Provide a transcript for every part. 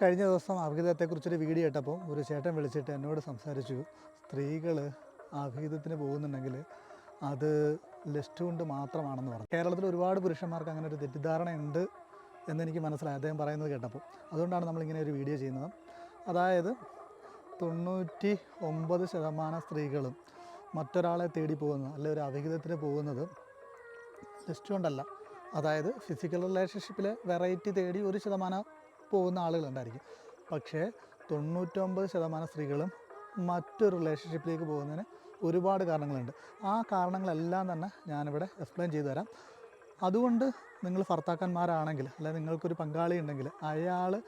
കഴിഞ്ഞ ദിവസം അഭിഹിതത്തെക്കുറിച്ചൊരു വീഡിയോ ഇട്ടപ്പോൾ ഒരു ചേട്ടൻ വിളിച്ചിട്ട് എന്നോട് സംസാരിച്ചു സ്ത്രീകൾ അഭിഹിതത്തിന് പോകുന്നുണ്ടെങ്കിൽ അത് ലിസ്റ്റ് കൊണ്ട് മാത്രമാണെന്ന് പറഞ്ഞു. കേരളത്തിൽ ഒരുപാട് പുരുഷന്മാർക്ക് അങ്ങനെ ഒരു തെറ്റിദ്ധാരണയുണ്ട് എന്നെനിക്ക് മനസ്സിലായി അദ്ദേഹം പറയുന്നത് കേട്ടപ്പോൾ. അതുകൊണ്ടാണ് നമ്മളിങ്ങനെ ഒരു വീഡിയോ ചെയ്യുന്നത്. അതായത് തൊണ്ണൂറ്റി ഒമ്പത് ശതമാനം സ്ത്രീകളും മറ്റൊരാളെ തേടി പോകുന്നത് അല്ലെ ഒരു അവിഹിതത്തിന് പോകുന്നത് ലിസ്റ്റ് കൊണ്ടല്ല അതായത് ഫിസിക്കൽ റിലേഷൻഷിപ്പിലെ വെറൈറ്റി തേടി ഒരു ശതമാനം പോകുന്ന ആളുകളുണ്ടായിരിക്കും. പക്ഷേ തൊണ്ണൂറ്റൊമ്പത് ശതമാനം സ്ത്രീകളും മറ്റൊരു റിലേഷൻഷിപ്പിലേക്ക് പോകുന്നതിന് ഒരുപാട് കാരണങ്ങളുണ്ട്. ആ കാരണങ്ങളെല്ലാം തന്നെ ഞാനിവിടെ എക്സ്പ്ലെയിൻ ചെയ്തു തരാം. അതുകൊണ്ട് നിങ്ങൾ ഭർത്താക്കന്മാരാണെങ്കിൽ അല്ലെങ്കിൽ നിങ്ങൾക്കൊരു പങ്കാളി ഉണ്ടെങ്കിൽ അയാൾ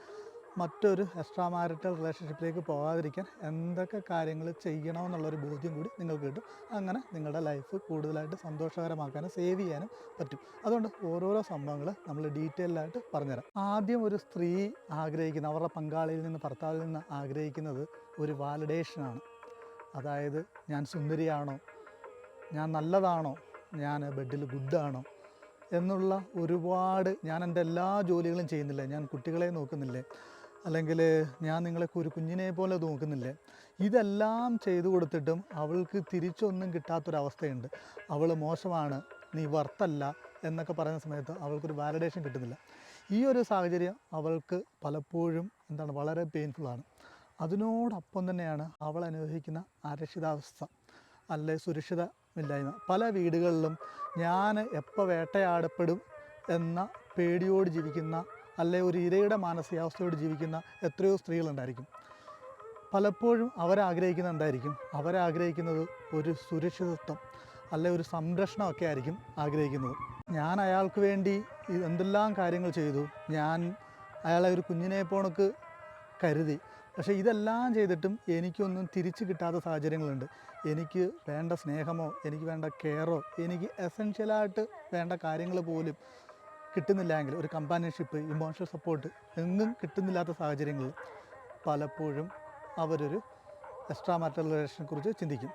മറ്റൊരു എക്സ്ട്രാ മാരിറ്റൽ റിലേഷൻഷിപ്പിലേക്ക് പോകാതിരിക്കാൻ എന്തൊക്കെ കാര്യങ്ങൾ ചെയ്യണമെന്നുള്ളൊരു ബോധ്യം കൂടി നിങ്ങൾക്ക് കിട്ടും. അങ്ങനെ നിങ്ങളുടെ ലൈഫ് കൂടുതലായിട്ട് സന്തോഷകരമാക്കാനും സേവ് ചെയ്യാനും പറ്റും. അതുകൊണ്ട് ഓരോരോ സംഭവങ്ങൾ നമ്മൾ ഡീറ്റെയിലായിട്ട് പറഞ്ഞുതരാം. ആദ്യം ഒരു സ്ത്രീ ആഗ്രഹിക്കുന്ന അവരുടെ പങ്കാളിയിൽ നിന്ന് ഭർത്താവിൽ നിന്ന് ആഗ്രഹിക്കുന്നത് ഒരു വാലിഡേഷനാണ് അതായത് ഞാൻ സുന്ദരിയാണോ? ഞാൻ നല്ലതാണോ? ഞാൻ ബെഡിൽ ഗുഡാണോ എന്നുള്ള ഒരുപാട് ഞാൻ എന്റെ എല്ലാ ജോലികളും ചെയ്യുന്നില്ല. ഞാൻ കുട്ടികളെ നോക്കുന്നില്ലേ. അല്ലെങ്കിൽ ഞാൻ നിങ്ങളെ ഒരു കുഞ്ഞിനെ പോലെ നോക്കുന്നില്ലേ. ഇതെല്ലാം ചെയ്തു കൊടുത്തിട്ടും അവൾക്ക് തിരിച്ചൊന്നും കിട്ടാത്തൊരവസ്ഥയുണ്ട്. അവൾ മോശമാണ്. നീ വർത്തല്ല എന്നൊക്കെ പറയുന്ന സമയത്ത് അവൾക്കൊരു വാലിഡേഷൻ കിട്ടുന്നില്ല. ഈ ഒരു സാഹചര്യം അവൾക്ക് പലപ്പോഴും എന്താണ് വളരെ പെയിൻഫുള്ളാണ് അതിനോടൊപ്പം തന്നെയാണ് അവൾ അനുഭവിക്കുന്ന അരക്ഷിതാവസ്ഥ. അല്ലെ സുരക്ഷിതമില്ലായ്മ പല വീടുകളിലും ഞാൻ എപ്പോൾ വേട്ടയാടപ്പെടും എന്ന പേടിയോട് ജീവിക്കുന്ന അല്ലെ ഒരു ഇരയുടെ മാനസികാവസ്ഥയോട് ജീവിക്കുന്ന എത്രയോ സ്ത്രീകളുണ്ടായിരിക്കും പലപ്പോഴും അവരാഗ്രഹിക്കുന്നത് എന്തായിരിക്കും? അവരാഗ്രഹിക്കുന്നത് ഒരു സുരക്ഷിതത്വം അല്ലെ ഒരു സംരക്ഷണമൊക്കെ ആയിരിക്കും ആഗ്രഹിക്കുന്നത്. ഞാൻ അയാൾക്ക് വേണ്ടി എന്തെല്ലാം കാര്യങ്ങൾ ചെയ്തു? ഞാൻ അയാളെ ഒരു കുഞ്ഞിനെ പോണക്ക് കരുതി. പക്ഷേ ഇതെല്ലാം ചെയ്തിട്ടും എനിക്കൊന്നും തിരിച്ചു കിട്ടാത്ത സാഹചര്യങ്ങളുണ്ട്. എനിക്ക് വേണ്ട സ്നേഹമോ എനിക്ക് വേണ്ട കെയറോ എനിക്ക് എസെൻഷ്യലായിട്ട് വേണ്ട കാര്യങ്ങൾ പോലും കിട്ടുന്നില്ലെങ്കിൽ ഒരു കമ്പാനിയൻഷിപ്പ് ഇമോഷണൽ സപ്പോർട്ട് എങ്ങും കിട്ടുന്നില്ലാത്ത സാഹചര്യങ്ങൾ പലപ്പോഴും അവരൊരു എക്സ്ട്രാ മാറ്റൽ റിലേഷനെ കുറിച്ച് ചിന്തിക്കും.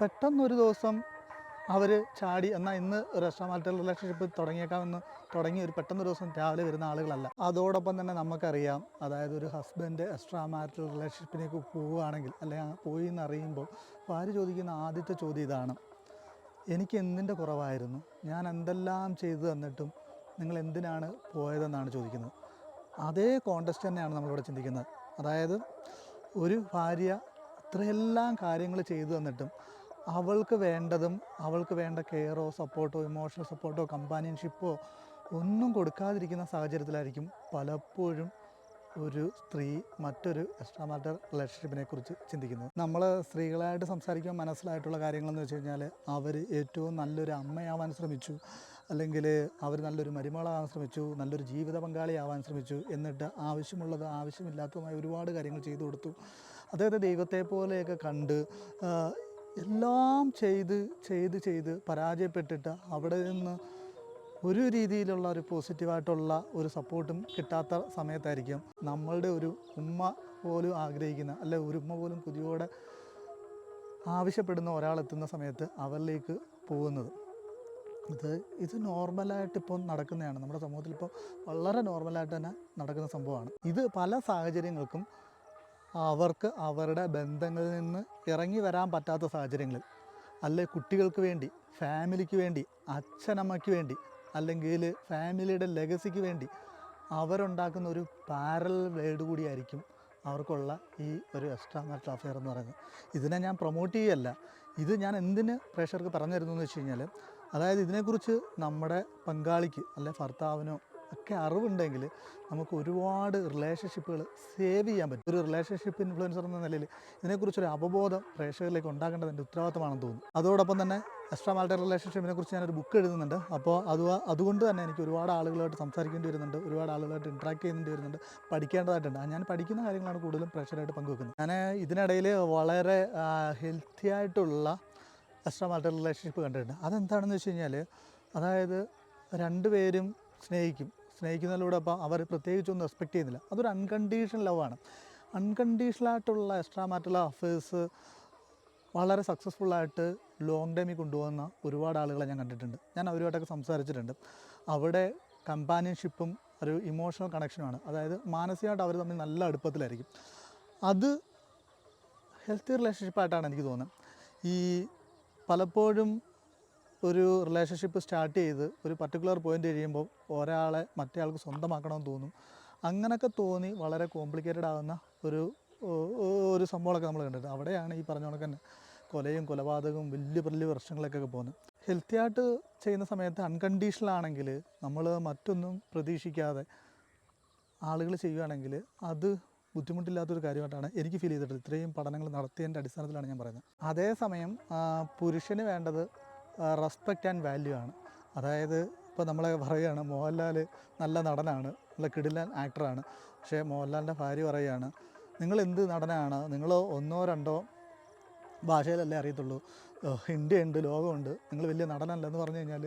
പെട്ടെന്നൊരു ദിവസം അവർ ചാടി എന്നാൽ ഇന്ന് മാറ്റൽ റിലേഷൻഷിപ്പ് തുടങ്ങിയേക്കാമെന്ന് തുടങ്ങി ഒരു പെട്ടെന്നൊരു ദിവസം രാവിലെ വരുന്ന ആളുകളല്ല. അതോടൊപ്പം തന്നെ നമുക്കറിയാം അതായത് ഒരു ഹസ്ബൻഡ് എക്സ്ട്രാ മാരിറ്റൽ റിലേഷൻഷിപ്പിനേക്ക് പോവുകയാണെങ്കിൽ അല്ലെങ്കിൽ പോയി എന്നറിയുമ്പോൾ ഭാര്യ ചോദിക്കുന്ന ആദ്യത്തെ ചോദ്യം ഇതാണ്. എനിക്ക് എന്തിന്റെ കുറവായിരുന്നു? ഞാൻ എന്തെല്ലാം ചെയ്തു തന്നിട്ടും നിങ്ങൾ എന്തിനാണ് പോയതെന്നാണ് ചോദിക്കുന്നത്. അതേ കോണ്ടസ്റ്റ് തന്നെയാണ് നമ്മളിവിടെ ചിന്തിക്കുന്നത്. അതായത് ഒരു ഭാര്യ ഇത്രയെല്ലാം കാര്യങ്ങൾ ചെയ്തു തന്നിട്ടും അവൾക്ക് വേണ്ടതും അവൾക്ക് വേണ്ട കെയറോ സപ്പോർട്ടോ ഇമോഷണൽ സപ്പോർട്ടോ കമ്പാനിയൻഷിപ്പോ ഒന്നും കൊടുക്കാതിരിക്കുന്ന സാഹചര്യത്തിലായിരിക്കും പലപ്പോഴും ഒരു സ്ത്രീ മറ്റൊരു എക്സ്ട്രാ മാറ്റർ റിലേഷൻഷിപ്പിനെ കുറിച്ച് ചിന്തിക്കുന്നത്. നമ്മൾ സ്ത്രീകളായിട്ട് സംസാരിക്കുമ്പോൾ മനസ്സിലായിട്ടുള്ള കാര്യങ്ങളെന്ന് വെച്ച് കഴിഞ്ഞാൽ അവർ ഏറ്റവും നല്ലൊരു അമ്മയാവാൻ ശ്രമിച്ചു അല്ലെങ്കിൽ അവർ നല്ലൊരു മരുമകളാവാൻ ശ്രമിച്ചു നല്ലൊരു ജീവിത പങ്കാളിയാവാൻ ശ്രമിച്ചു എന്നിട്ട് ആവശ്യമുള്ളത് ആവശ്യമില്ലാത്തതുമായ ഒരുപാട് കാര്യങ്ങൾ ചെയ്തു കൊടുത്തു. അദ്ദേഹത്തെ ദൈവത്തെ പോലെയൊക്കെ കണ്ട് എല്ലാം ചെയ്ത് ചെയ്ത് ചെയ്ത് പരാജയപ്പെട്ടിട്ട് അവിടെ നിന്ന് ഒരു രീതിയിലുള്ള ഒരു പോസിറ്റീവായിട്ടുള്ള ഒരു സപ്പോർട്ടും കിട്ടാത്ത സമയത്തായിരിക്കും നമ്മളുടെ ഒരു ഉമ്മ പോലും ആഗ്രഹിക്കുന്ന അല്ലെ ഒരു ഉമ്മ പോലും കുതിയോടെ ആവശ്യപ്പെടുന്ന ഒരാളെത്തുന്ന സമയത്ത് അവരിലേക്ക് പോകുന്നത്. ഇത് ഇത് നോർമലായിട്ട് ഇപ്പോൾ നടക്കുന്നതാണ്. നമ്മുടെ സമൂഹത്തിൽ ഇപ്പോൾ വളരെ നോർമലായിട്ട് തന്നെ നടക്കുന്ന സംഭവമാണ്. ഇത് പല സാഹചര്യങ്ങൾക്കും അവർക്ക് അവരുടെ ബന്ധങ്ങളിൽ നിന്ന് ഇറങ്ങി വരാൻ പറ്റാത്ത സാഹചര്യങ്ങളിൽ അല്ലെ കുട്ടികൾക്ക് വേണ്ടി ഫാമിലിക്ക് വേണ്ടി അച്ഛനമ്മയ്ക്ക് വേണ്ടി അല്ലെങ്കിൽ ഫാമിലിയുടെ ലെഗസിക്ക് വേണ്ടി അവരുണ്ടാക്കുന്ന ഒരു പാരൽ വേൾഡ് കൂടിയായിരിക്കും അവർക്കുള്ള ഈ ഒരു എക്സ്ട്രാ മാറ്റർ അഫെയർ എന്ന് പറയുന്നത്. ഇതിനെ ഞാൻ പ്രൊമോട്ട് ചെയ്യല്ല ഇത് ഞാൻ എന്തിന് പ്രേക്ഷകർക്ക് പറഞ്ഞു തരുന്നു എന്ന് വെച്ച് കഴിഞ്ഞാൽ അതായത് ഇതിനെക്കുറിച്ച് നമ്മുടെ പങ്കാളിക്ക് അല്ലെ ഭർത്താവിനോ ഒക്കെ അറിവുണ്ടെങ്കിൽ നമുക്ക് ഒരുപാട് റിലേഷൻഷിപ്പുകൾ സേവ് ചെയ്യാൻ പറ്റും. ഒരു റിലേഷൻഷിപ്പ് ഇൻഫ്ലുവൻസർ എന്ന നിലയിൽ ഇതിനെക്കുറിച്ചൊരു അവബോധം പ്രേക്ഷകരിലേക്ക് ഉണ്ടാകേണ്ടത് എന്റെ ഉത്തരവാദിത്തമാണെന്ന് തോന്നുന്നു. അതോടൊപ്പം തന്നെ എക്സ്ട്രാ മാരിറ്റൽ റിലേഷൻഷിപ്പിനെ കുറിച്ച് ഞാനൊരു ബുക്ക് എഴുതുന്നുണ്ട്. അപ്പോൾ അത് അതുകൊണ്ട് തന്നെ എനിക്ക് ഒരുപാട് ആളുകളായിട്ട് സംസാരിക്കേണ്ടി വരുന്നുണ്ട്. ഒരുപാട് ആളുകളായിട്ട് ഇൻട്രാക്ട് ചെയ്യേണ്ടി വരുന്നുണ്ട്. പഠിക്കേണ്ടതായിട്ടുണ്ട്. ഞാൻ പഠിക്കുന്ന കാര്യങ്ങളാണ് കൂടുതലും പ്രേക്ഷകരായിട്ട് പങ്കുവെക്കുന്നത്. ഞാൻ ഇതിനിടയിൽ വളരെ ഹെൽത്തി ആയിട്ടുള്ള എക്സ്ട്രാ മാരിറ്റൽ റിലേഷൻഷിപ്പ് കണ്ടിട്ടുണ്ട്. അതെന്താണെന്ന് വെച്ച് കഴിഞ്ഞാൽ അതായത് രണ്ടുപേരും സ്നേഹിക്കും. സ്നേഹിക്കുന്നതിലൂടെ അപ്പോൾ അവർ പ്രത്യേകിച്ചൊന്നും റെസ്പെക്ട് ചെയ്യുന്നില്ല. അതൊരു അൺകണ്ടീഷണൽ ലവാണ് അൺകണ്ടീഷണലായിട്ടുള്ള എക്സ്ട്രാ മാറ്റുള്ള അഫേഴ്സ് വളരെ സക്സസ്ഫുള്ളായിട്ട് ലോങ് ടൈമിൽ കൊണ്ടുപോകുന്ന ഒരുപാട് ആളുകളെ ഞാൻ കണ്ടിട്ടുണ്ട്. ഞാൻ അവരുമായിട്ടൊക്കെ സംസാരിച്ചിട്ടുണ്ട്. അവിടെ കമ്പാനിയൻഷിപ്പും ഒരു ഇമോഷണൽ കണക്ഷനുമാണ് അതായത് മാനസികമായിട്ട് അവർ തമ്മിൽ നല്ല അടുപ്പത്തിലായിരിക്കും. അത് ഹെൽത്തി റിലേഷൻഷിപ്പായിട്ടാണ് എനിക്ക് തോന്നുന്നത്. ഈ പലപ്പോഴും ഒരു റിലേഷൻഷിപ്പ് സ്റ്റാർട്ട് ചെയ്ത് ഒരു പർട്ടിക്കുലർ പോയിന്റ് കഴിയുമ്പോൾ ഒരാളെ മറ്റേ ആൾക്ക് സ്വന്തമാക്കണമെന്ന് തോന്നും. അങ്ങനെയൊക്കെ തോന്നി വളരെ കോംപ്ലിക്കേറ്റഡ് ആകുന്ന ഒരു ഒരു സംഭവമൊക്കെ നമ്മൾ കണ്ടിട്ടുണ്ട്. അവിടെയാണ് ഈ പറഞ്ഞ കണക്ക് തന്നെ കൊലയും കൊലപാതകവും വലിയ വലിയ പ്രശ്നങ്ങളൊക്കെ പോകുന്നത്. ഹെൽത്തി ആയിട്ട് ചെയ്യുന്ന സമയത്ത് അൺകണ്ടീഷണൽ ആണെങ്കിൽ നമ്മൾ മറ്റൊന്നും പ്രതീക്ഷിക്കാതെ ആളുകൾ ചെയ്യുകയാണെങ്കിൽ അത് ബുദ്ധിമുട്ടില്ലാത്തൊരു കാര്യമായിട്ടാണ് എനിക്ക് ഫീൽ ചെയ്തിട്ടുള്ളത്. ഇത്രയും പഠനങ്ങൾ നടത്തിയതിന്റെ അടിസ്ഥാനത്തിലാണ് ഞാൻ പറയുന്നത്. അതേസമയം പുരുഷന് വേണ്ടത് റെസ്പെക്റ്റ് ആൻഡ് വാല്യൂ ആണ്. അതായത് ഇപ്പോൾ നമ്മളെ പറയുകയാണ് മോഹൻലാൽ നല്ല നടനാണ് നല്ല കിടിലൻ ആക്ടറാണ് പക്ഷേ മോഹൻലാലിന്റെ ഭാര്യ പറയുകയാണ് നിങ്ങൾ എന്ത് നടനാണ്? നിങ്ങൾ ഒന്നോ രണ്ടോ ഭാഷയിലല്ലേ അറിയത്തുള്ളൂ. ഏഹ് ഇന്ത്യ ഉണ്ട് ലോകമുണ്ട് നിങ്ങൾ വലിയ നടനല്ല എന്ന് പറഞ്ഞു കഴിഞ്ഞാൽ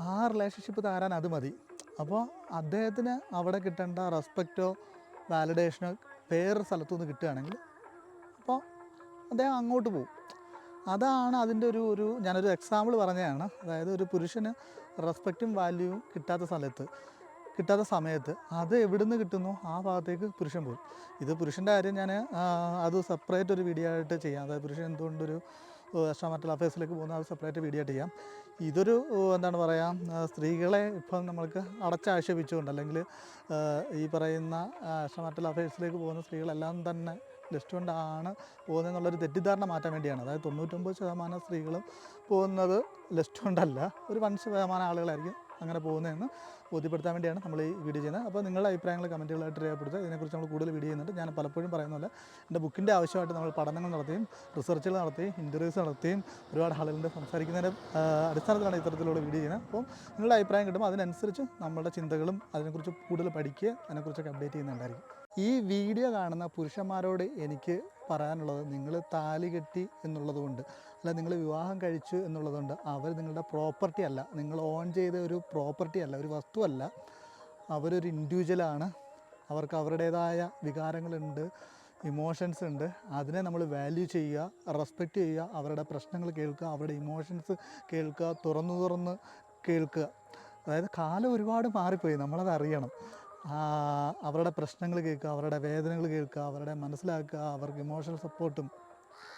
ആ റിലേഷൻഷിപ്പ് താരാൻ അത് മതി. അപ്പോൾ അദ്ദേഹത്തിന് അവിടെ കിട്ടേണ്ട റെസ്പെക്റ്റോ വാലിഡേഷനോ വേറൊരു സ്ഥലത്തു നിന്ന് കിട്ടുകയാണെങ്കിൽ അപ്പോൾ അദ്ദേഹം അങ്ങോട്ട് പോകും. അതാണ് അതിന്റെ ഒരു ഒരു ഞാനൊരു എക്സാമ്പിൾ പറഞ്ഞതാണ്. അതായത് ഒരു പുരുഷന് റെസ്പെക്റ്റും വാല്യൂവും കിട്ടാത്ത സ്ഥലത്ത് കിട്ടാത്ത സമയത്ത് അത് എവിടുന്ന് കിട്ടുന്നു? ആ ഭാഗത്തേക്ക് പുരുഷൻ പോകും. ഇത് പുരുഷന്റെ കാര്യം ഞാൻ അത് സെപ്പറേറ്റ് ഒരു വീഡിയോ ആയിട്ട് ചെയ്യാം. അതായത് പുരുഷൻ എന്തുകൊണ്ടൊരു എക്സ്ട്രാ മറ്റൽ അഫയേഴ്സിലേക്ക് പോകുന്ന അത് സെപ്പറേറ്റ് വീഡിയോ ആയിട്ട് ചെയ്യാം. ഇതൊരു എന്താണ് പറയുക സ്ത്രീകളെ ഇപ്പം നമ്മൾക്ക് അടച്ചാക്ഷേപിച്ചുകൊണ്ട് അല്ലെങ്കിൽ ഈ പറയുന്ന എക്സ്ട്രാ മറ്റൽ അഫയേഴ്സിലേക്ക് പോകുന്ന സ്ത്രീകളെല്ലാം തന്നെ ലിസ്റ്റ് കൊണ്ടാണ് പോകുന്നതെന്നുള്ളൊരു തെറ്റിദ്ധാരണ മാറ്റാൻ വേണ്ടിയാണ്. അതായത് തൊണ്ണൂറ്റൊമ്പത് ശതമാനം സ്ത്രീകളും പോകുന്നത് ലിസ്റ്റ് കൊണ്ടല്ല. ഒരു വൺ ശതമാനം ആളുകളായിരിക്കും അങ്ങനെ പോകുന്നതെന്ന് ബോധ്യപ്പെടുത്താൻ വേണ്ടിയാണ് നമ്മൾ ഈ വീഡിയോ ചെയ്യുന്നത്. അപ്പോൾ നിങ്ങളുടെ അഭിപ്രായങ്ങൾ കമന്റുകളായിട്ട് രേഖപ്പെടുത്തുക. ഇതിനെക്കുറിച്ച് നമ്മൾ കൂടുതൽ വീഡിയോ ചെയ്യുന്നുണ്ട്. ഞാൻ പലപ്പോഴും പറയുന്നില്ല എന്റെ ബുക്കിന്റെ ആവശ്യമായിട്ട് നമ്മൾ പഠനങ്ങൾ നടത്തുകയും റിസർച്ചുകൾ നടത്തുകയും ഇന്റർവ്യൂസ് നടത്തുകയും ഒരുപാട് ആളുകളുടെ സംസാരിക്കുന്നതിന്റെ അടിസ്ഥാനത്തിലാണ് ഇത്തരത്തിലുള്ള വീഡിയോ ചെയ്യുന്നത്. അപ്പോൾ നിങ്ങളുടെ അഭിപ്രായം കിട്ടുമ്പോൾ അതിനനുസരിച്ച് നമ്മളുടെ ചിന്തകളും അതിനെക്കുറിച്ച് കൂടുതൽ പഠിക്കുക അതിനെക്കുറിച്ചൊക്കെ അപ്ഡേറ്റ് ചെയ്യുന്നുണ്ടായിരിക്കും ഈ വീഡിയോ കാണുന്ന പുരുഷന്മാരോട് എനിക്ക് പറയാനുള്ളത് നിങ്ങൾ താലി കെട്ടി എന്നുള്ളതുകൊണ്ട് അല്ല നിങ്ങൾ വിവാഹം കഴിച്ചു എന്നുള്ളതുകൊണ്ട് അവർ നിങ്ങളുടെ പ്രോപ്പർട്ടി അല്ല. നിങ്ങൾ ഓൺ ചെയ്ത ഒരു പ്രോപ്പർട്ടി അല്ല ഒരു വസ്തുവല്ല അവരൊരു ഇൻഡിവിജ്വലാണ് അവർക്ക് അവരുടേതായ വികാരങ്ങളുണ്ട് ഇമോഷൻസ് ഉണ്ട്. അതിനെ നമ്മൾ വാല്യൂ ചെയ്യുക റെസ്പെക്റ്റ് ചെയ്യുക അവരുടെ പ്രശ്നങ്ങൾ കേൾക്കുക അവരുടെ ഇമോഷൻസ് കേൾക്കുക തുറന്നു തുറന്ന് കേൾക്കുക. അതായത് കാലം ഒരുപാട് മാറിപ്പോയി നമ്മളത് അറിയണം. അവരുടെ പ്രശ്നങ്ങൾ കേൾക്കുക അവരുടെ വേദനകൾ കേൾക്കുക അവരുടെ മനസ്സിലാക്കുക അവർക്ക് ഇമോഷണൽ സപ്പോർട്ടും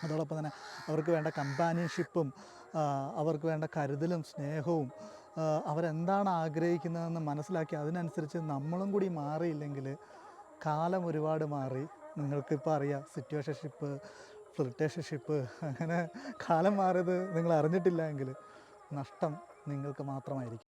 അതോടൊപ്പം തന്നെ അവർക്ക് വേണ്ട കമ്പാനിയൻഷിപ്പും അവർക്ക് വേണ്ട കരുതലും സ്നേഹവും അവരെന്താണ് ആഗ്രഹിക്കുന്നതെന്ന് മനസ്സിലാക്കി അതിനനുസരിച്ച് നമ്മളും കൂടി മാറിയില്ലെങ്കിൽ കാലം ഒരുപാട് മാറി. നിങ്ങൾക്കിപ്പോൾ അറിയാം സിറ്റുവേഷൻഷിപ്പ് റിലേഷൻഷിപ്പ് അങ്ങനെ കാലം മാറിയത് നിങ്ങൾ അറിഞ്ഞിട്ടില്ല എങ്കിൽ നഷ്ടം നിങ്ങൾക്ക് മാത്രമായിരിക്കും.